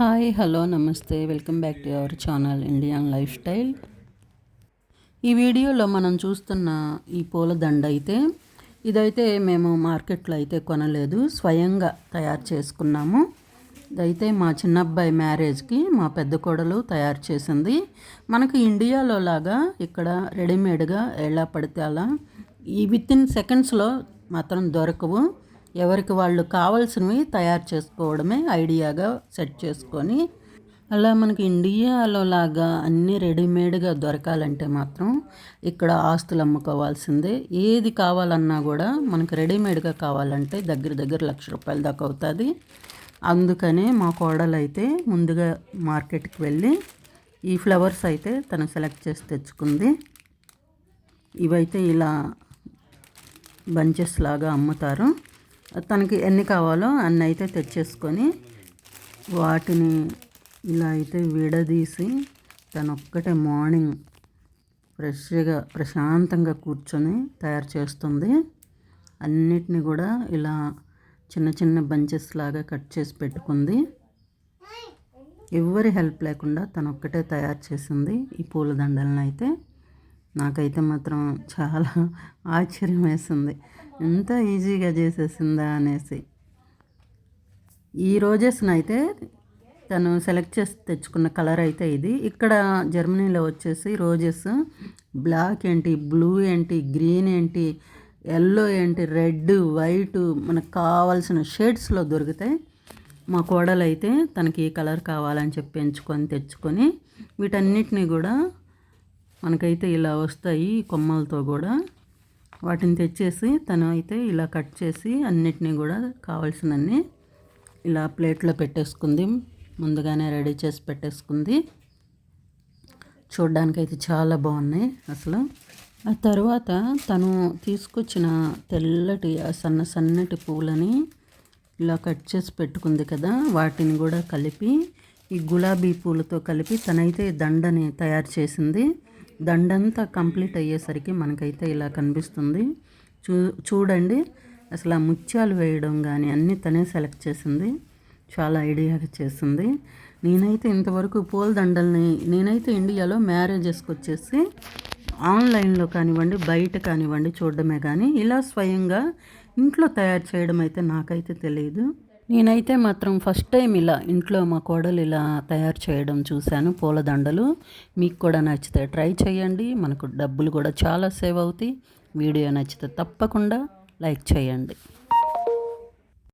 Hi hello నమస్తే. Welcome back to our channel Indian lifestyle. ఈ వీడియోలో మనం చూస్తున్న ఈ పూల దండ అయితే ఇదైతే మేము మార్కెట్లో అయితే కొనలేదు. స్వయంగా తయారు చేసుకున్నాము. ఇదైతే మా చిన్నబ్బాయి మ్యారేజ్కి మా పెద్ద కోడలు తయారు చేసింది. మనకు ఇండియాలో లాగా ఇక్కడ రెడీమేడ్గా ఎలా పడితే అలా ఈ విత్ ఇన్ సెకండ్స్లో మాత్రం దొరకవు. ఎవరికి వాళ్ళు కావాల్సినవి తయారు చేసుకోవడమే ఐడియాగా సెట్ చేసుకొని అలా మనకి ఇండియాలో లాగా అన్నీ రెడీమేడ్గా దొరకాలంటే మాత్రం ఇక్కడ ఆస్తులు అమ్ముకోవాల్సిందే. ఏది కావాలన్నా కూడా మనకు రెడీమేడ్గా కావాలంటే దగ్గర దగ్గర లక్ష రూపాయల దాకా అవుతుంది. అందుకనే మా కోడలు అయితే ముందుగా మార్కెట్కి వెళ్ళి ఈ ఫ్లవర్స్ అయితే తను సెలెక్ట్ చేసి తెచ్చుకుంది. ఇవైతే ఇలా బంచెస్ లాగా అమ్ముతారు. తనకి ఎన్ని కావాలో అన్ని అయితే తెచ్చేసుకొని వాటిని ఇలా అయితే విడదీసి తను ఒక్కటే మార్నింగ్ ఫ్రెష్గా ప్రశాంతంగా కూర్చొని తయారు చేస్తుంది. అన్నిటిని కూడా ఇలా చిన్న చిన్న బంచెస్ లాగా కట్ చేసి పెట్టుకుంది. ఎవరి హెల్ప్ లేకుండా తను ఒక్కటే తయారు చేసింది ఈ పూలదండలను అయితే. నాకైతే మాత్రం చాలా ఆశ్చర్యం వేసింది. ఎంత ఈజీగా చేసేసిందా అనేసి. ఈ రోజెస్ని అయితే తను సెలెక్ట్ చేసి తెచ్చుకున్న కలర్ అయితే ఇది. ఇక్కడ జర్మనీలో వచ్చేసి రోజెస్ బ్లాక్ ఏంటి బ్లూ ఏంటి గ్రీన్ ఏంటి ఎల్లో ఏంటి రెడ్ వైట్ మనకు కావాల్సిన షేడ్స్లో దొరుకుతాయి మా కోడలు అయితే తనకి ఈ కలర్ కావాలని చెప్పి ఎంచుకొని తెచ్చుకొని వీటన్నిటిని కూడా మనకైతే ఇలా వస్తాయి కొమ్మలతో కూడా. వాటిని తెచ్చేసి తను అయితే ఇలా కట్ చేసి అన్నిటినీ కూడా కావాల్సినన్ని ఇలా ప్లేట్లో పెట్టేసుకుంది. ముందుగానే రెడీ చేసి పెట్టేసుకుంది. చూడ్డానికైతే చాలా బాగున్నాయి అసలు. ఆ తర్వాత తను తీసుకొచ్చిన తెల్లటి సన్న సన్నటి పూలని ఇలా కట్ చేసి పెట్టుకుంది కదా వాటిని కూడా కలిపి ఈ గులాబీ పూలతో కలిపి తనైతే దండని తయారు చేసింది. దండంతా కంప్లీట్ అయ్యేసరికి మనకైతే ఇలా కనిపిస్తుంది. చూ చూడండి. అసలు ఆ ముత్యాలు వేయడం కానీ అన్నీ తనే సెలెక్ట్ చేసింది. చాలా ఐడియాగా చేసింది. నేనైతే ఇంతవరకు పూల దండల్ని నేనైతే ఇండియాలో మ్యారేజెస్కి వచ్చేసి ఆన్లైన్లో కానివ్వండి బయట కానివ్వండి చూడడమే కానీ ఇలా స్వయంగా ఇంట్లో తయారు చేయడం అయితే నాకైతే తెలియదు నేనైతే మాత్రం ఫస్ట్ టైం ఇలా ఇంట్లో మా కోడలు ఇలా తయారు చేయడం చూశాను పూలదండలు. మీకు కూడా నచ్చితే ట్రై చేయండి. మనకు డబ్బులు కూడా చాలా సేవ్ అవుతాయి. వీడియో నచ్చితే తప్పకుండా లైక్ చేయండి.